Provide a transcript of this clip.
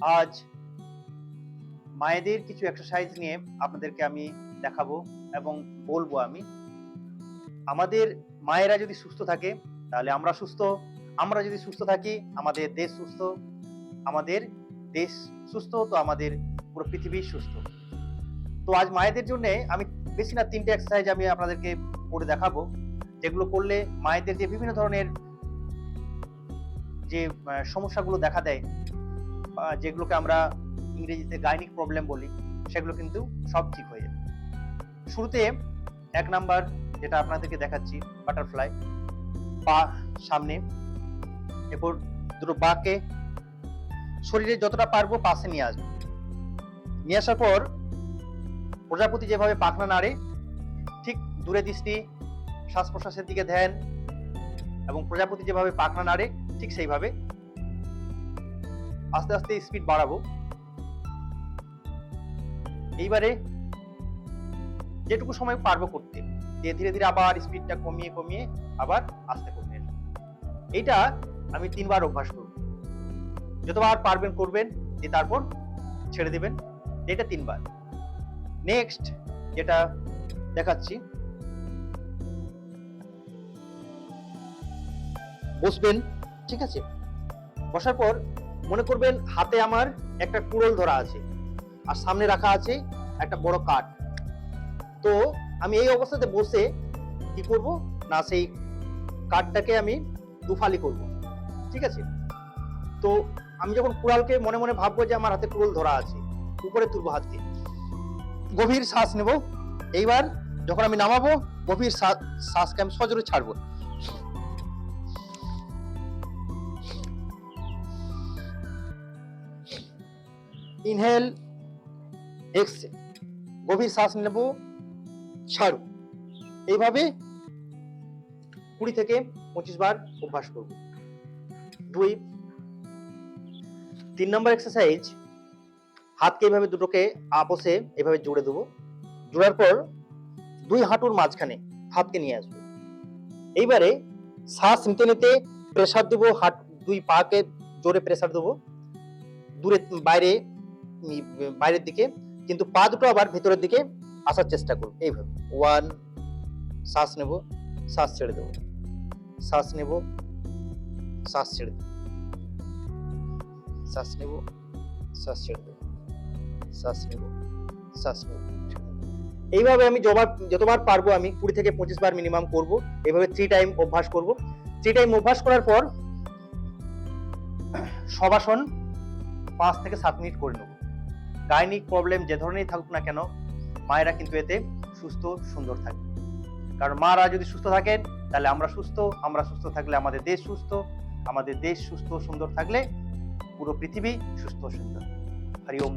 আজ মায়েদের কিছু এক্সারসাইজ নিয়ে আপনাদেরকে আমি দেখাবো এবং বলব আমি। আমাদের মায়েরা যদি সুস্থ থাকে, তাহলে আমরা সুস্থ। আমরা যদি সুস্থ থাকি, আমাদের দেশ সুস্থ। আমাদের দেশ সুস্থ, তো আমাদের পুরো পৃথিবী সুস্থ। তো আজ মায়েদের জন্য আমি বেশি না তিনটে এক্সারসাইজ আমি আপনাদেরকে করে দেখাবো, যেগুলো করলে মায়েদের যে বিভিন্ন ধরনের যে সমস্যাগুলো দেখা দেয় যেগুলোকে আমরা ইংরেজিতে গাইনিক প্রবলেম বলি, সেগুলো কিন্তু সব ঠিক হয়ে যাবে। শুরুতে এক নাম্বার যেটা আপনাদেরকে দেখাচ্ছি, বাটারফ্লাই, পা সামনে, এরপর দুটো বাকে, শরীরে যতটা পারব পাশে নিয়ে আসব। নিয়ে আসার পর প্রজাপতি যেভাবে পাখনা নাড়ে, ঠিক দূরে দৃষ্টি শ্বাস প্রশ্বাসের দিকে ধ্যান, এবং প্রজাপতি যেভাবে পাখনা নাড়ে, ঠিক সেইভাবে আস্তে আস্তে স্পিড বাড়াবো। এইবারে যেটুকু সময় পারব করতে, দিয়ে ধীরে ধীরে আবার স্পিডটা কমিয়ে কমিয়ে আবার আস্তে করবেন এইটা আমি তিনবার অভ্যাস করব। যতবার পারবেন করবেন, দিয়ে তারপর ছেড়ে দিবেন। এটা তিনবার। নেক্সট যেটা দেখাচ্ছি। বসবেন, ঠিক আছে? বসার পর মনে করবেন হাতে আমার একটা কুড়োল ধরা আছে আর সামনে রাখা আছে একটা বড় কাঠ। তো আমি এই অবস্থাতে বসে কি করব? না, সেই কাঠটাকে আমি দুফালি করব। ঠিক আছে? তো আমি যখন কুড়ালকে মনে মনে ভাববো যে আমার হাতে কুড়োল ধরা আছে, উপরে তুলবো হাত দিয়ে। গভীর শ্বাস নেব। এইবার যখন আমি নামাবো, গভীর শ্বাস- শ্বাসকে আমি সজোরে ছাড়বো। ইনহেল এক্সেল গভীর শ্বাস নেব ছাড়ু এইভাবে কুড়ি থেকে পঁচিশ বার অভ্যাস করব। দুই, তিন নম্বর এক্সারসাইজ হাতকে এইভাবে দুটোকে আপসে এভাবে জুড়ে দেবো। জোড়ার পর দুই হাঁটুর মাঝখানে হাতকে নিয়ে আসব। এইবারে শ্বাস নিতে নিতে প্রেসার দেবো, হাত দুই পাকে জোরে প্রেসার দেবো। দূরে, বাইরে বাইরের দিকে, কিন্তু পা দুটো আবার ভেতরের দিকে আসার চেষ্টা করব এইভাবে। ওয়ান শ্বাস নেব, শ্বাস ছেড়ে দেবো। শ্বাস নেব, শ্বাস ছেড়ে দেবো। শ্বাস নেব, শ্বাস ছেড়ে দেবো। শ্বাস নেব শ্বাস নেব। এইভাবে আমি যবার যতবার পারব আমি কুড়ি থেকে পঁচিশ বার মিনিমাম করব, এইভাবে থ্রি টাইম অভ্যাস করব। থ্রি টাইম অভ্যাস করার পর, সবাসন পাঁচ থেকে সাত মিনিট করে নেব। গাইনিক প্রবলেম যে ধরনেরই থাকুক না কেন, মায়েরা কিন্তু এতে সুস্থ, সুন্দর থাকে কারণ মারা যদি সুস্থ থাকেন, তাহলে আমরা সুস্থ আমরা সুস্থ থাকলে আমাদের দেশ সুস্থ, আমাদের দেশ সুস্থ, সুন্দর থাকলে পুরো পৃথিবী সুস্থ, সুন্দর। হরি ওম